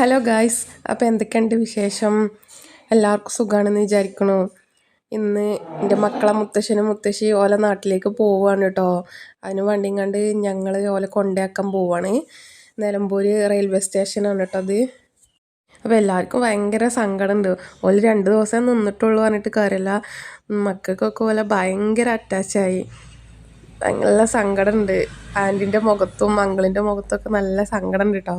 Hello guys അപ്പോൾ എന്തൊക്കെയുണ്ട് വിശേഷം? എല്ലാവർക്കും സുഖമാണെന്ന് വിചാരിക്കണു. ഇന്ന് എന്റെ മക്കളെ മുത്തശ്ശനും മുത്തശ്ശി ഓല നാട്ടിലേക്ക് പോവുകയാണ് കേട്ടോ അതിന് വണ്ടിയും കണ്ട് ഞങ്ങൾ ഓല കൊണ്ടാക്കാൻ പോവുകയാണ് നിലമ്പൂർ റെയിൽവേ സ്റ്റേഷനാണ് കേട്ടോ അത്. അപ്പോൾ എല്ലാവർക്കും ഭയങ്കര സങ്കടമുണ്ട് ഓൽ രണ്ട് ദിവസം നിന്നിട്ടുള്ളൂ പറഞ്ഞിട്ട് കാര്യമില്ല മക്കൾക്കൊക്കെ ഓല ഭയങ്കര അറ്റാച്ചായി നല്ല സങ്കടമുണ്ട് ആന്റിന്റെ മുഖത്തും അങ്കിളിന്റെ മുഖത്തൊക്കെ നല്ല സങ്കടമുണ്ട് കേട്ടോ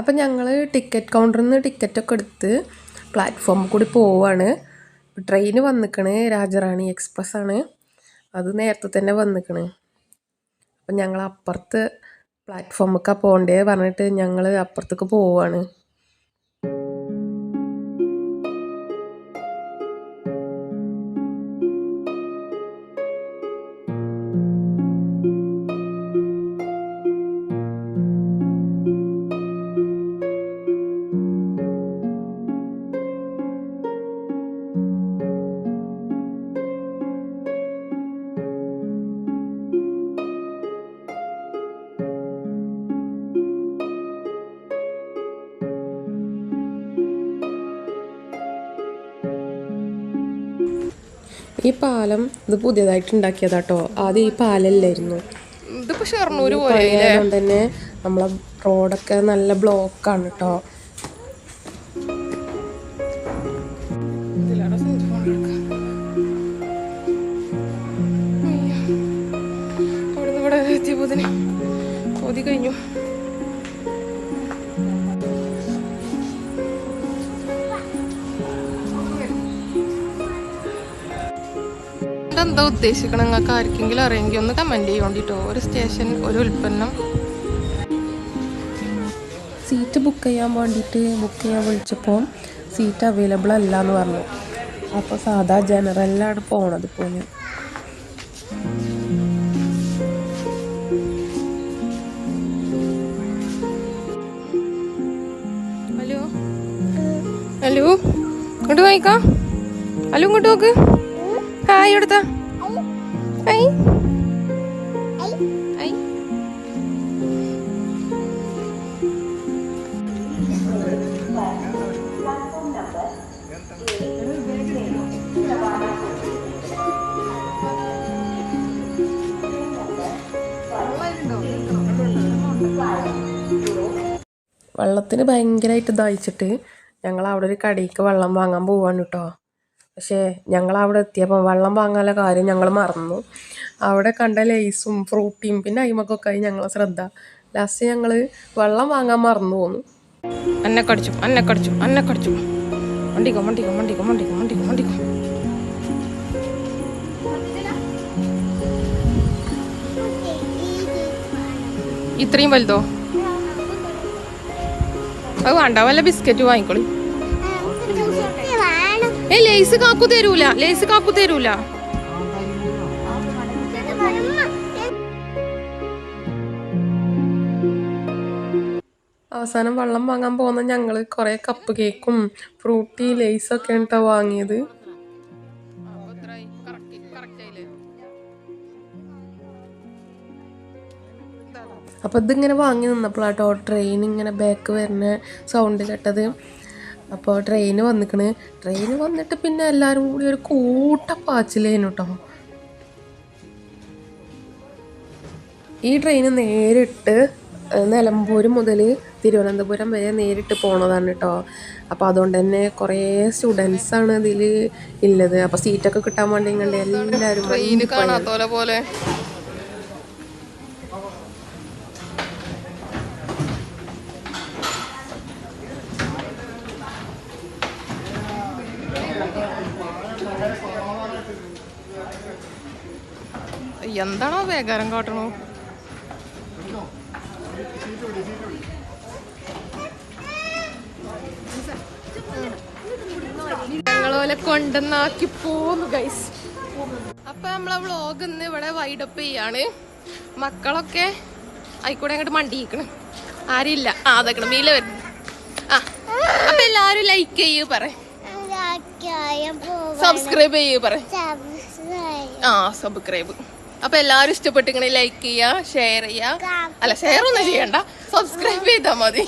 അപ്പം ഞങ്ങൾ ടിക്കറ്റ് കൗണ്ടറിൽ നിന്ന് ടിക്കറ്റൊക്കെ എടുത്ത് പ്ലാറ്റ്ഫോമിൽ കൂടി പോവാണ്. ട്രെയിൻ വന്നിക്കണ് രാജറാണി എക്സ്പ്രസ് ആണ്. അത് നേരത്തെ തന്നെ വന്നിക്കണ്. അപ്പം ഞങ്ങൾ അപ്പുറത്ത് പ്ലാറ്റ്ഫോമിലേക്കാണ് പോകണ്ടേ പറഞ്ഞിട്ട് ഞങ്ങൾ അപ്പുറത്തേക്ക് പോവാണ്. ഈ പാലം ഇത് പുതിയതായിട്ട് ഉണ്ടാക്കിയതാട്ടോ. ആദ്യം ഈ പാലല്ലായിരുന്നു. ഇതിപ്പോ ഷൊർണൂര് പോലെ തന്നെ നമ്മളെ റോഡൊക്കെ നല്ല ബ്ലോക്കാണ് കേട്ടോ എന്താ ഉദ്ദേശിക്കണം? നിങ്ങൾക്ക് ആർക്കെങ്കിലും അറിയെങ്കിൽ ഒന്ന് കമന്റ് ചെയ്യോണ്ടിട്ടോ ഒരു സ്റ്റേഷൻ ഒരു ഉൽപ്പന്നം. സീറ്റ് ബുക്ക് ചെയ്യാൻ വേണ്ടിയിട്ട് ബുക്ക് ചെയ്യാൻ വിളിച്ചപ്പോൾ സീറ്റ് അവൈലബിൾ അല്ല എന്ന് പറഞ്ഞു. അപ്പോൾ സാധാ ജനറലിലാണ് പോണത് ഇപ്പോൾ ഞാൻ. ഹലോ? ഹലോ? ഇങ്ങോട്ട് വായിക്കാം ഹലോ ഇങ്ങോട്ട് നോക്ക്. ഹായ് എടുത്ത ഹായ് Ay. വെള്ളത്തിന് ഭയങ്കരമായിട്ട് ദാഹിച്ചിട്ട് ഞങ്ങൾ അവിടെ ഒരു കടയ്ക്ക് വെള്ളം വാങ്ങാൻ പോവാണ് കേട്ടോ. പക്ഷേ ഞങ്ങൾ അവിടെ എത്തിയപ്പോൾ വെള്ളം വാങ്ങാനുള്ള കാര്യം ഞങ്ങൾ മറന്നു. അവിടെ കണ്ട ലേസും ഫ്രൂട്ടിയും പിന്നെ അയിമക്കൊക്കെ ആയി ഞങ്ങളെ ശ്രദ്ധ. ലാസ്റ്റ് ഞങ്ങൾ വെള്ളം വാങ്ങാൻ മറന്നു പോന്നു. അന്നെ കടിച്ചു അന്നെ കടിച്ചു അന്നെ കടിച്ചു. മണ്ടിക്കോ മണ്ടിക്കോ മണ്ടിക്കോ മണ്ടിക്കോ മണ്ടിക്കോ മണ്ടിക്കോ. ഇത്രയും വലുതോ? അത് വേണ്ട വല്ല ബിസ്ക്കറ്റ് വാങ്ങിക്കോളി. ഏ ലേസ് കാക്കു തരൂല ലേസ് കാക്കു തരൂല. അവസാനം വെള്ളം വാങ്ങാൻ പോകുന്ന ഞങ്ങൾ കുറേ കപ്പ് കേക്കും ഫ്രൂട്ടി ലേസൊക്കെ കേട്ടോ വാങ്ങിയത്. അപ്പോൾ ഇതിങ്ങനെ വാങ്ങി നിന്നപ്പോഴാട്ടോ ട്രെയിൻ ഇങ്ങനെ ബാക്ക് വരുന്ന സൗണ്ട് അപ്പോൾ ട്രെയിൻ വന്നിക്കണ്. ട്രെയിൻ വന്നിട്ട് പിന്നെ എല്ലാവരും കൂടി ഒരു കൂട്ടപ്പാച്ചിലേനു കേട്ടോ ഈ ട്രെയിൻ നേരിട്ട് നിലമ്പൂർ മുതൽ തിരുവനന്തപുരം വരെ നേരിട്ട് പോണതാണ് കേട്ടോ അപ്പോൾ അതുകൊണ്ട് തന്നെ കുറേ സ്റ്റുഡൻസാണ് ഇതിൽ ഉള്ളത് അപ്പോൾ സീറ്റൊക്കെ കിട്ടാൻ വേണ്ടി എല്ലാവരും ട്രെയിൻ കാണാത്തോലെ പോലെ. എന്താണോ വേഗാരം കാട്ടണോ? ഞങ്ങളോലെ കൊണ്ടുവന്നാക്കി പോന്നു ഗൈസ് അപ്പൊ നമ്മളെ വ്ളോഗ് ഇന്ന് ഇവിടെ വൈഡപ്പ് ചെയ്യാണ്. മക്കളൊക്കെ ആയിക്കൂടെ അങ്ങോട്ട് മണ്ടിയിക്കണം ആരില്ല. ആ അതൊക്കെ മീല വരുന്നു. ആ അപ്പൊ എല്ലാരും ലൈക്ക് ചെയ്യൂ പറ. സബ്സ്ക്രൈബ് ചെയ്യൂ പറ. ആ സബ്സ്ക്രൈബ് അപ്പൊ എല്ലാരും ഇഷ്ടപ്പെട്ടിങ്ങനെ ലൈക്ക് ചെയ്യാ ഷെയർ ചെയ്യാ അല്ല ഷെയർ ഒന്നും ചെയ്യണ്ട. സബ്സ്ക്രൈബ് ചെയ്താ മതി.